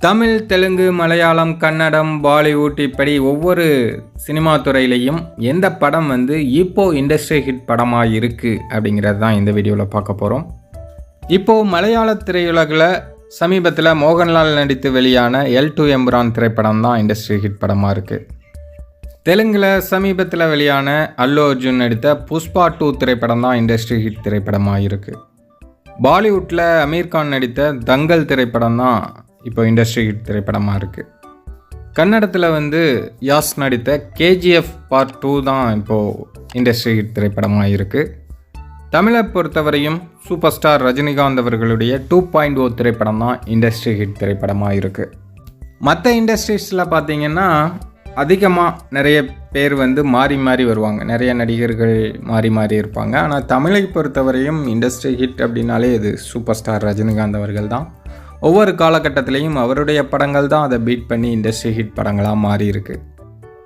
தமிழ் தெலுங்கு மலையாளம் கன்னடம் பாலிவுட் இப்படி ஒவ்வொரு சினிமா துறையிலையும் எந்த படம் வந்து இப்போது இண்டஸ்ட்ரி ஹிட் படமாக இருக்குது அப்படிங்கிறது தான் இந்த வீடியோவில் பார்க்க போகிறோம் இப்போது மலையாள திரையுலகில் சமீபத்தில் மோகன்லால் நடித்து வெளியான எல் டு எம்ரான் திரைப்படம் தான் இண்டஸ்ட்ரி ஹிட் படமாக இருக்குது தெலுங்கில் சமீபத்தில் வெளியான அல்லு அர்ஜுன் நடித்த புஷ்பா டூ திரைப்படம் தான் இண்டஸ்ட்ரி ஹிட் திரைப்படமாக இருக்குது பாலிவுட்டில் அமீர்கான் நடித்த தங்கல் திரைப்படம் தான் இப்போ இண்டஸ்ட்ரி ஹிட் திரைப்படமாக இருக்குது கன்னடத்தில் வந்து யாஸ் நடித்த கேஜிஎஃப் பார்ட் டூ தான் இப்போது இண்டஸ்ட்ரி ஹிட் திரைப்படமாக இருக்குது தமிழை பொறுத்தவரையும் சூப்பர் ஸ்டார் ரஜினிகாந்த் அவர்களுடைய டூ பாயிண்ட் ஓ திரைப்படம் தான் இண்டஸ்ட்ரி ஹிட் திரைப்படமாக இருக்குது மற்ற இண்டஸ்ட்ரீஸில் பார்த்தீங்கன்னா அதிகமாக நிறைய பேர் வந்து மாறி மாறி வருவாங்க. நிறைய நடிகர்கள் மாறி மாறி இருப்பாங்க. ஆனால் தமிழை பொறுத்தவரையும் இண்டஸ்ட்ரி ஹிட் அப்படின்னாலே இது சூப்பர் ஸ்டார் ரஜினிகாந்த் அவர்கள் தான். ஒவ்வொரு காலகட்டத்திலையும் அவருடைய படங்கள் தான் அதை பீட் பண்ணி இண்டஸ்ட்ரி ஹிட் படங்களாக மாறி இருக்குது